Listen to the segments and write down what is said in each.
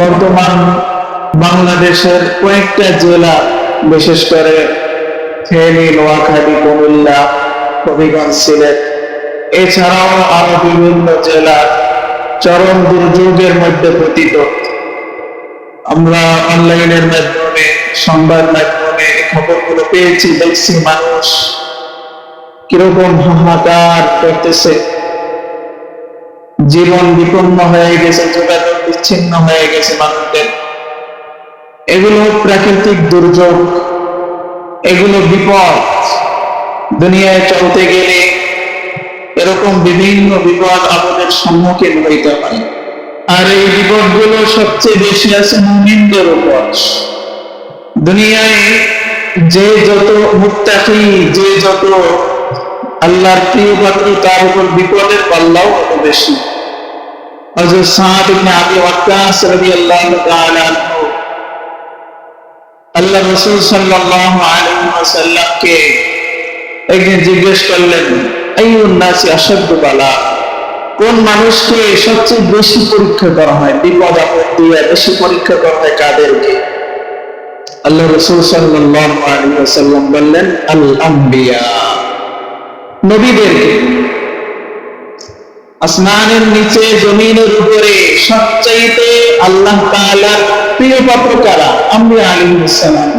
বর্তমান বাংলাদেশের কয়েকটা জেলা, বিশেষ করে ফেনী, নোয়াখালী, কুমিল্লা, হবিগঞ্জ, সিলেট। এছাড়াও আরও বিভিন্ন জেলা চরম দুর্যোগের মধ্যে পতিত। আমরা অনলাইনের মাধ্যমে, সংবাদ মাধ্যমে খবরগুলো পেয়েছি, দেখছি মানুষ কীরকম হাহাকার করতেছে। জীবন বিপন্ন হয়ে গেছে, যোগাযোগ বিচ্ছিন্ন হয়ে গেছে মানুষদের। এগুলো প্রাকৃতিক দুর্যোগ, এগুলো বিপদ। দুনিয়ায় চলতে গেলে এরকম বিভিন্ন বিপদ আমাদের সম্মুখীন হইতে হয়। আর এই বিপদগুলো সবচেয়ে বেশি আছে মুমিনদের উপর। দুনিয়ায় যে যত মুত্তাকি, যে যত আল্লাহর প্রিয় পাত্র তার উপর বিপদের পাল্লাও তত বেশি। হযরত সাদ ইবনে আবি ওয়াক্কাস রাদিয়াল্লাহু তাআলা আনহু, আল্লাহ রাসূল সাল্লাল্লাহু আলাইহি ওয়াসাল্লামকে একদিন জিজ্ঞেস করলেন, আইয়ুন নাসি আশাদ্দু বালা? কোন মানুষকে সবচেয়ে বেশি পরীক্ষা করা হয়, বিপদ আপদ দিয়ে বেশি পরীক্ষা করা হয় কাদেরকে? আল্লাহ রসুল ওয়াসাল্লাম বললেন আল আম্বিয়া নবীদেরকে। আসমানের নিচে, জমিনের উপরে সবচাইতে আল্লাহ তাআলার প্রিয় পাত্র কারা? আম্বিয়া আলাইহিস সালাম।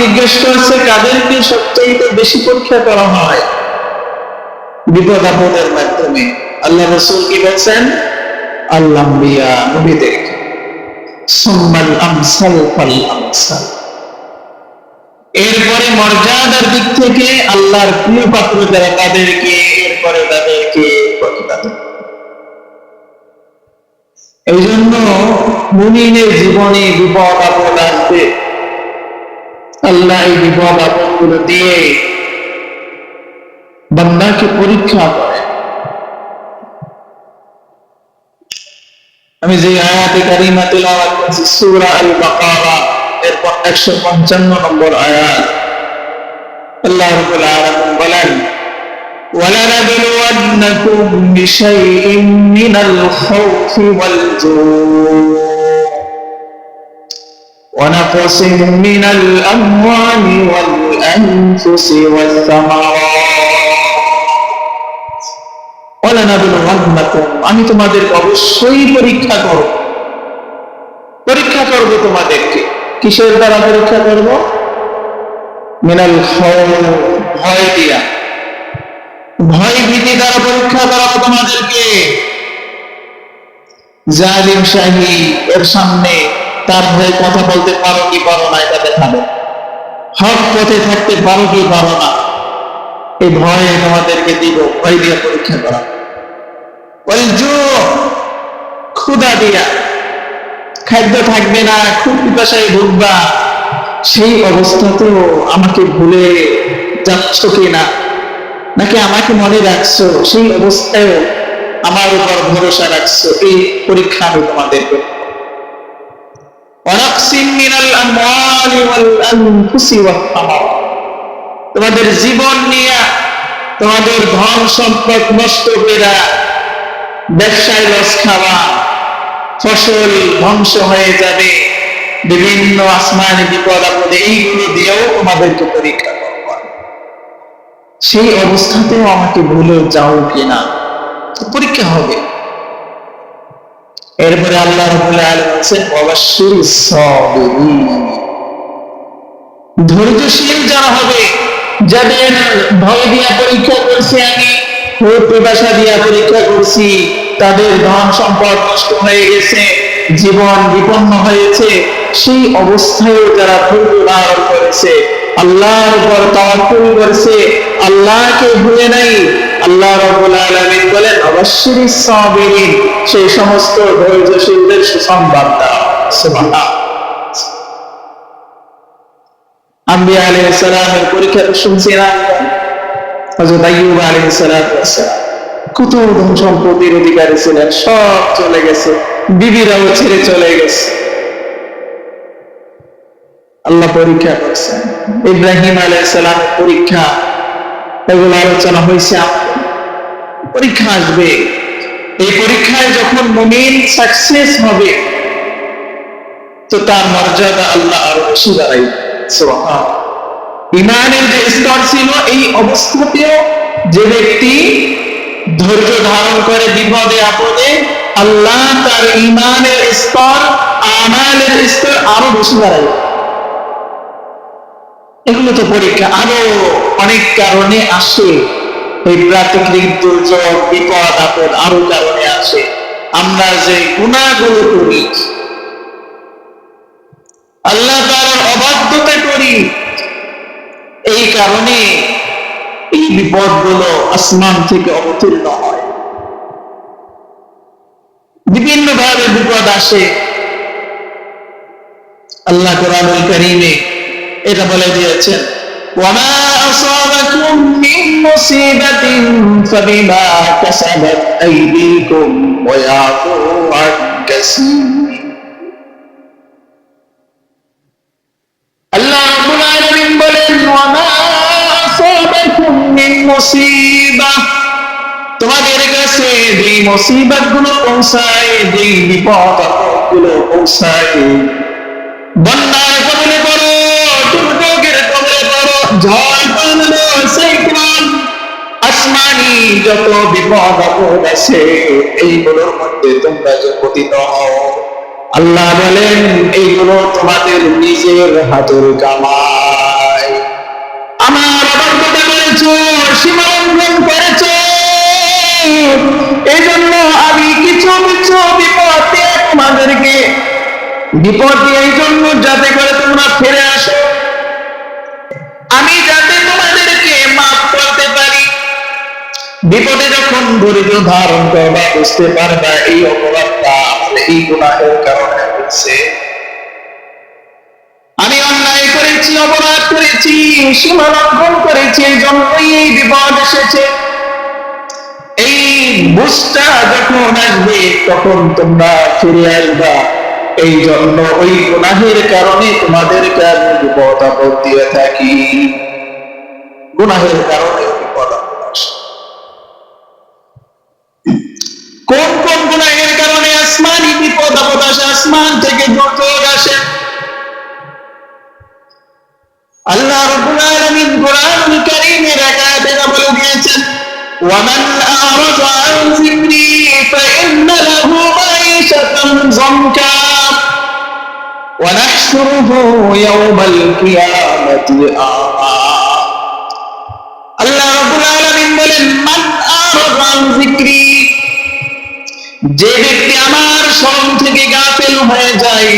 জিজ্ঞেস করছে, কাদেরকে সবচাইতে বেশি পরীক্ষা করা হয়? বিপদ আপদের মাধ্যমে আল্লাহ রসুল কি বলছেন? আল্লাহ নবীদেরকে সুম্মাল আমসাল ফাল আমসাল। এরপরে মর্যাদার দিক থেকে আল্লাহর প্রিয় পাত্র যারা তাদেরকে, এরপরে তাদেরকে এই জন্য মুমিনের জীবনে বিপদ আপদ আসবে। আল্লাহ এই বিপদ আপদগুলো দিয়ে বান্দাকে পরীক্ষা করে আমি যে আয়াতে কারিমা তেলাওয়াত করছি, সূরা আল বাকারা এর 155 নম্বর আয়াত আল্লাহ রাব্বুল আলামিন বলেন ولنبلونكم بشيء من الخوف والجوع ونقص من الأموال والأنفس والثمرات ولنبلونكم আমি তোমাদের অবশ্যই পরীক্ষা করব পরীক্ষা করব তোমাদেরকে কিসের দ্বারা পরীক্ষা করব? মিনাল ভয়। দিয়া। ভয় ভীতি দ্বারা পরীক্ষা করাবো তোমাদেরকে। জালিম শাহী এর সামনে তার ভয়ে কথা বলতে পারো কি পারো না, এটা দেখাবে। হক পথে থাকতে পারো কি পারো না, এই ভয়ে তোমাদেরকে দিব, ভয় দিয়ে পরীক্ষা করা। ক্ষুদা দিয়া। খাদ্য থাকবে না, খুব পিপাসায় ভুগবা। সেই অবস্থাতেও আমাকে ভুলে যাচ্ছ কিনা? নাকি আমাকে মনে রাখছো? সেই অবস্থায় আমার উপর ভরসা রাখছো। এই পরীক্ষা আমি তোমাদের তোমাদের জীবন নিয়ে, তোমাদের ধন সম্পদ নষ্ট করে ব্যবসায় লস খাওয়া। ফসল ধ্বংস হয়ে যাবে। বিভিন্ন আসমানি বিপদ আপদে, এইগুলো দিয়েও তোমাদেরকে পরীক্ষা সেই অবস্থাতেও আমাকে ভুলে যাও কিনা? পরীক্ষা হবে। এরপরে আল্লাহ রাব্বুল আলামিন বলেন ওয়াবাশশিরিস ধৈর্যশীল যারা হবে, যাদের ভয় দিয়া পরীক্ষা করছি আমি পিপাসা দিয়া পরীক্ষা করছি তাদের ধন সম্পদ নষ্ট হয়ে গেছে, জীবন বিপন্ন হয়েছে, সেই অবস্থায় যারা ধৈর্য করেছে, আল্লাহর উপর তাওয়াক্কুল করেছে, আল্লাহকে ভুলে নাই। আল্লাহ রাব্বুল আলামিন বলেন, অবশ্যই সাবিরিন সেই সমস্ত ধৈর্যশীলদের সুসংবাদ দাও। সুবহানাল্লাহ। আম্বিয়া আলাইহিস সালামের পরীক্ষা তো শুনছি না হযরত আইয়ুব আলাইহিস ওয়াসসালাম কত সম্পত্তির অধিকারী ছিলেন? সব চলে গেছে। বিবিরাও ছেড়ে চলে গেছে। আল্লাহ পরীক্ষা করছেন ইব্রাহিম আলাইহিস সালামের পরীক্ষা। এগুলো আলোচনা হয়েছে পরীক্ষা আসবে। এই পরীক্ষায় যখন মুমিন সাকসেস হবে, তো তার মর্যাদা আল্লাহ আরও বেশি সুবহান ইমানের যে স্তর ছিল, এই অবস্থাতেও যে ব্যক্তি ধৈর্য ধারণ করে বিপদে, আপদে আল্লাহ তার ইমানের স্তর, আমালের স্তর আরও বেশি বাড়াই এগুলো তো পরীক্ষা। আরও অনেক কারণে আসে। এই প্রাকৃতিক দুর্যোগ, বিপদ, আপদ আরও কারণে আসে। আমরা যে গুণাগুলো করি, আল্লাহ তার অবাধ্যতা করি, এই কারণে বিপদগুলো আসমান থেকে অবতীর্ণ হয় বিভিন্ন ভাবে বিপদ আসে আল্লাহ কোরআনুল করিমে এটা বলে দিয়েছেন وما أصابكم من مصيبة فبما كسبت أيديكم ويعفو عن كثير কাছে যে মুসিবতগুলো পৌঁছায় যে বিপদগুলো পৌঁছায়। বন্যার কবলে পড়ো দুর্যোগের কবলে পড়ো ঝড় বাদলো সাইক্লোন আসমানি যত বিপদ আছে, এইগুলোর মধ্যে তোমরা যে পতিত হও। আল্লাহ বলেন, এইগুলো তোমাদের নিজের হাতের কামাই। আমার অবাধ্যতা করেছ সীমালঙ্ঘন করেছ। এই জন্য আমি কিছু কিছু বিপদ তোমাদেরকে, বিপদ এই জন্য যাতে করে তোমরা ফিরে আসো। আমি যাতে তোমাদেরকে মাফ করতে পারি। বিপদে যখন ধৈর্য ধারণ করবা, বুঝতে পারবা এই অপরাধটা এই গুণাহের কারণে হচ্ছে আমি অন্যায় করেছি, অপরাধ করেছি সীমা লঙ্ঘন করেছি, এই জন্যই এই বিপদ এসেছে। এই বুঝটা যখন আসবে, তখন তোমরা ফিরে আসবা। এই জন্য ওই গুনাহের কারণে তোমাদেরকে আমি বিপদ আপদ দিয়ে থাকি। গুনাহের কারণে বিপদ কোন কোন গুনাহের কারণে আসমানই বিপদ আপদ আসে? আসমান থেকে দুর্যোগ আসে। আল্লাহ রবুল আলমিন কোরআন করিমের একা বলে দিয়েছেন ওয়ামান ونحشره يوم القيامة أعمى আল্লাহ রাব্বুল আলামিন বলেন মান আ'রাদা আন যিকরি যে ব্যক্তি আমার স্মরণ থেকে গাফেল হয়ে যায়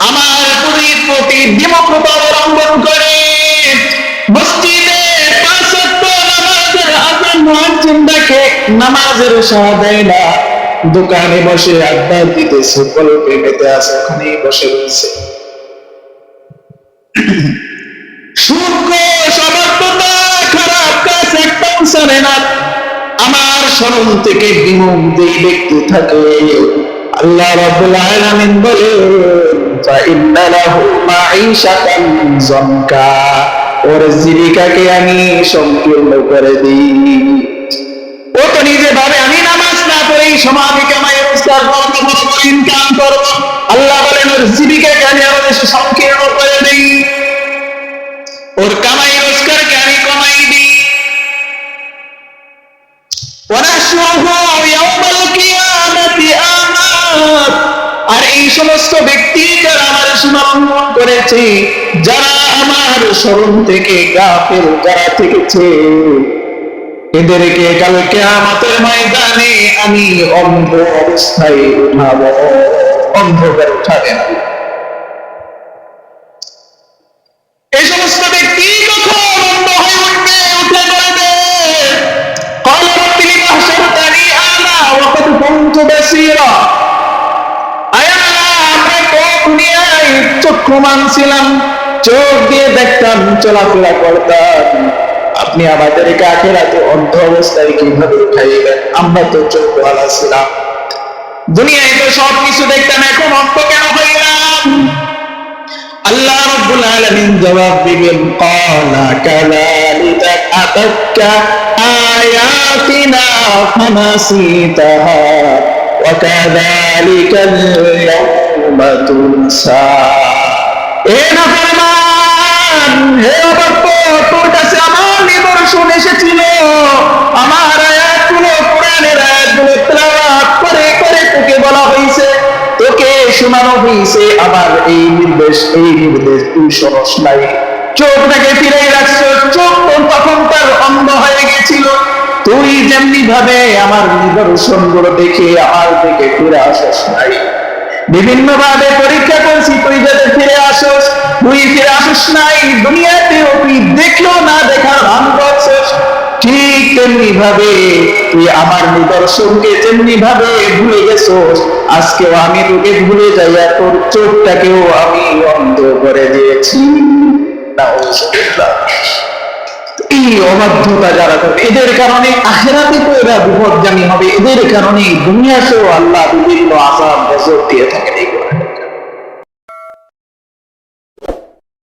আমার প্রতি প্রতি বিমুখতা অবলম্বন করে মসজিদে পাঁচ ওয়াক্ত নামাজের আজান মুয়াজ্জিন ডাকে নামাজের সাড়া দেয় না দোকানে বসে আড্ডা দিতেছে গল্পে মেতে আছে ওখানেই বসে রয়েছে সূর্য সমাপ্ততা খারাপ কাজ একদম জানে না আমার স্মরণ থেকে বিমুখ যেই ব্যক্তি থাকে আল্লাহ রাব্বুল আলামিন বলে فإن له معيشة ضنكا ওর জীবিকাকে আমি সংকীর্ণ করে দিই ও তো নিজে ভাবে আমি নামাজ এই রোজগার করব ইনকাম করব আল্লাহ বলেন, ওর জীবিকা আমাদের সংকীর্ণ করে ওর কামাই কমাই দিই। আর এই সমস্ত ব্যক্তি যারা আমার সুনাম করেছে, যারা আমার স্মরণ থেকে গা ফেল যারা থেকেছে এদেরকে কাল কেয়ামতের ময়দানে আমি অন্ধ অবস্থায় উঠাব। অন্ধকার উঠাবে না। আয়া আমরা চক্ষু মানছিলাম, চোখ দিয়ে দেখতাম, চলাফেরা করতাম। আপনি আমাদের কাকেরাতে অন্ধ অবস্থায় কীভাবে উঠাইলেন আমরা তো চোখওয়ালা ছিলাম। দুনিয়ায় তো সব কিছু দেখতাম, এখন অন্ধ কেন হইলাম? আল্লাহ রব্বুল আলামিন জবাব দিবেন, ক্বালা কাযালিকা আতাক্কা আয়াতিনা ফানাসিতাহা ওয়া কাযালিকা ইয়াউমা তুনসা। এ নাফরমান, হে অবাক তোর আমার এসেছিল। আমার আয়াতগুলো কোরআনের আয়াতগুলো তেলাওয়াত করে করে তোকে বলা হয়েছে। তোকে শোনানো হয়েছে আমার এই নির্দেশ এই নির্দেশ তুই শোনস নাই চোখটাকে ফিরে রাখছ, চোখ তখন তার অন্ধ হয়ে গেছিল। তুই যেমনি ভাবে আমার নিদর্শনগুলো দেখে আমার দিকে ফিরে আসস নাই বিভিন্ন ভাবে পরীক্ষা করছি তুই যাতে ফিরে আসস, তুই ফিরে আসিস নাই দুনিয়াতেও তুই দেখল না, দেখার ভান করছিস ঠিক তেমনি ভাবে তুই আমার নিদর্শনকে তেমনি ভাবে ভুলে গেছোস, আজকেও আমি তোকে ভুলে যাইয়া তোর চোখটাকেও আমি অন্ধ করে দিয়েছি নাউজুবিল্লাহ। এই অবাধ্যতা যারা করবে এদের কারণে আখেরাতে তো এরা বিপদগামী হবে, এদের কারণে দুনিয়াতেও আল্লাহ বিভিন্ন আসাম গজব দিয়ে থাকেন